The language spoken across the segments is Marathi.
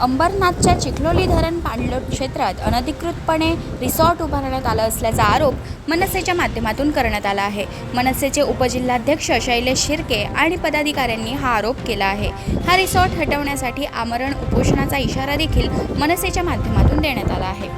अंबरनाथच्या चिखलोली धरण पाणलोट क्षेत्रात अनधिकृतपणे रिसॉर्ट उभारण्यात आलं असल्याचा आरोप मनसेच्या माध्यमातून करण्यात आला आहे. मनसेचे उपजिल्हाध्यक्ष शैलेश शिर्के आणि पदाधिकाऱ्यांनी हा आरोप केला आहे. हा रिसॉर्ट हटवण्यासाठी आमरण उपोषणाचा इशारा देखील मनसेच्या माध्यमातून देण्यात आला आहे.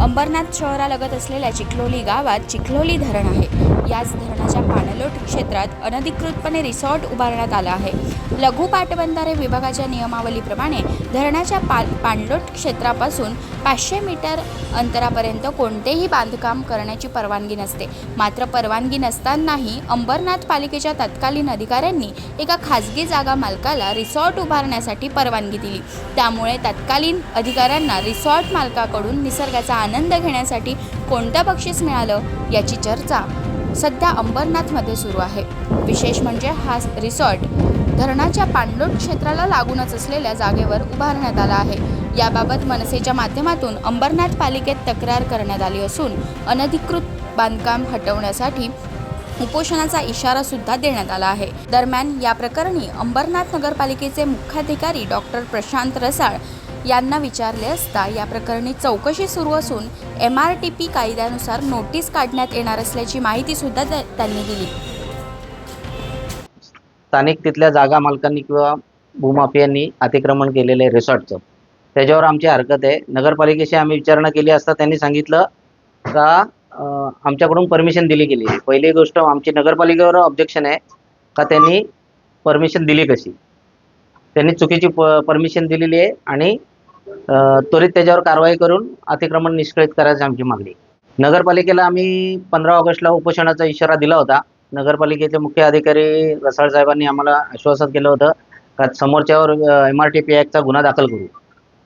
अंबरनाथ शहरालगत असलेल्या चिखलोली गावात चिखलोली धरण आहे. याच धरणाच्या पाणलोट क्षेत्रात अनधिकृतपणे रिसॉर्ट उभारण्यात आला आहे. लघु पाटबंधारे विभागाच्या नियमावलीप्रमाणे धरणाच्या पा पाणलोट क्षेत्रापासून पाचशे मीटर अंतरापर्यंत कोणतेही बांधकाम करण्याची परवानगी नसते. मात्र परवानगी नसतानाही अंबरनाथ पालिकेच्या तत्कालीन अधिकाऱ्यांनी एका खाजगी जागा मालकाला रिसॉर्ट उभारण्यासाठी परवानगी दिली. त्यामुळे तत्कालीन अधिकाऱ्यांना रिसॉर्ट मालकाकडून निसर्गाचा आनंद घेण्यासाठी कोणतं बक्षीस मिळालं याची चर्चा सध्या अंबरनाथमध्ये सुरू आहे. विशेष म्हणजे हा रिसॉर्ट धरणाच्या पाणलोट क्षेत्राला लागूनच असलेल्या जागेवर उभारण्यात आला आहे. याबाबत मनसेच्या माध्यमातून अंबरनाथ पालिकेत तक्रार करण्यात आली असून अनधिकृत बांधकाम हटवण्यासाठी उपोषणाचा इशारा सुद्धा देण्यात आला आहे. दरम्यान या प्रकरणी अंबरनाथ नगरपालिकेचे मुख्याधिकारी डॉक्टर प्रशांत रसाळ यांना विचारले असता या प्रकरणी चौकशी सुरू असून एम आर टी पी कायद्यानुसार नोटीस काढण्यात येणार असल्याची माहिती सुद्धा त्यांनी दिली. स्थानिक तिथल्या जागा मालकांनी किंवा भूमाफियांनी अतिक्रमण केलेलं आहे रिसॉर्टचं. त्याच्यावर आमची हरकत आहे. नगरपालिकेशी आम्ही विचारणा केली असता त्यांनी सांगितलं का आमच्याकडून परमिशन दिली गेली. पहिली गोष्ट आमची नगरपालिकेवर ऑब्जेक्शन आहे का त्यांनी परमिशन दिली कशी? त्यांनी चुकीची प परमिशन दिलेली आहे आणि त्वरित त्याच्यावर कारवाई करून अतिक्रमण निष्कळीत करायची आमची मागणी नगरपालिकेला आम्ही पंधरा ऑगस्टला उपोषणाचा इशारा दिला होता. नगरपालिकेचे मुख्य अधिकारी रसाळ साहेबांनी आम्हाला आश्वासन केलं होतं का समोरच्यावर एम आर टी पी ॲक्टचा गुन्हा दाखल करू.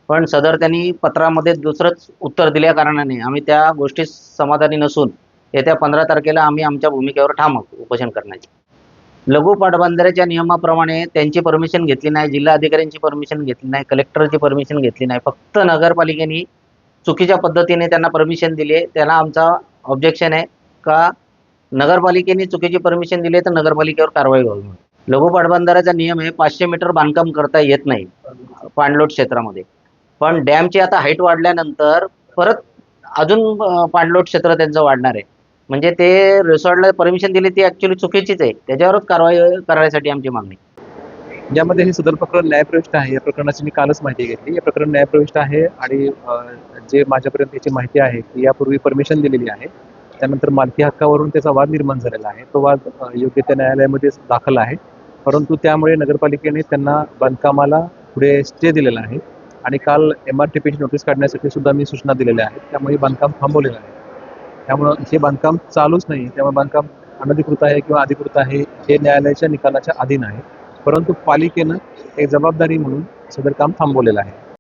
पण सदर त्यांनी पत्रामध्ये दुसरंच उत्तर दिल्या कारणाने आम्ही त्या गोष्टी समाधानी नसून येत्या पंधरा तारखेला आम्ही आमच्या भूमिकेवर ठाम आहोत उपोषण करण्याचे. लघु पाटबंधाऱ्याच्या नियमाप्रमाणे त्यांची परमिशन घेतली नाही जिल्हा अधिकाऱ्यांची परमिशन घेतली नाही कलेक्टरची परमिशन घेतली नाही. फक्त नगरपालिकेने चुकीच्या पद्धतीने त्यांना परमिशन दिली आहे. त्याला आमचा ऑब्जेक्शन आहे का नगरपालिकेने चुकीची परमिशन दिली तर नगरपालिकेवर कारवाई व्हावी म्हणून. लघु पाटबंधाऱ्याचा नियम आहे पाचशे मीटर बांधकाम करता येत नाही पाणलोट क्षेत्रामध्ये. पण डॅमची आता हाईट वाढल्यानंतर परत अजून पाणलोट क्षेत्र त्यांचं वाढणार आहे. म्हणजे ते रिसॉर्टला परमिशन दिली ती ऍक्च्युली चुकीचीच आहे. त्याच्यावरच कारवाई करण्यासाठी आमची मागणी. ज्यामध्ये हे सदर प्रकरण न्यायप्रविष्ट आहे. या प्रकरणाची मी कालच माहिती घेतली. या प्रकरण न्यायप्रविष्ट आहे आणि जे माझ्यापर्यंत याची माहिती आहे की यापूर्वी परमिशन दिलेली आहे त्यानंतर मालकी हक्कावरून त्याचा वाद निर्माण झालेला आहे. तो वाद योग्य त्या न्यायालयामध्ये दाखल आहे. परंतु त्यामुळे नगरपालिकेने त्यांना बांधकामाला पुढे स्टे दिलेला आहे. आणि काल एम आर टी पीची नोटीस काढण्यासाठी सुद्धा मी सूचना दिलेल्या आहेत. त्यामुळे बांधकाम थांबवलेलं आहे. त्यामुळं हे बांधकाम चालूच नाही. त्यामुळे बांधकाम अनधिकृत आहे किंवा अधिकृत आहे हे न्यायालयाच्या निकालाच्या अधीन आहे. परंतु पालिकेनं एक जबाबदारी म्हणून सदर काम थांबवलेलं आहे.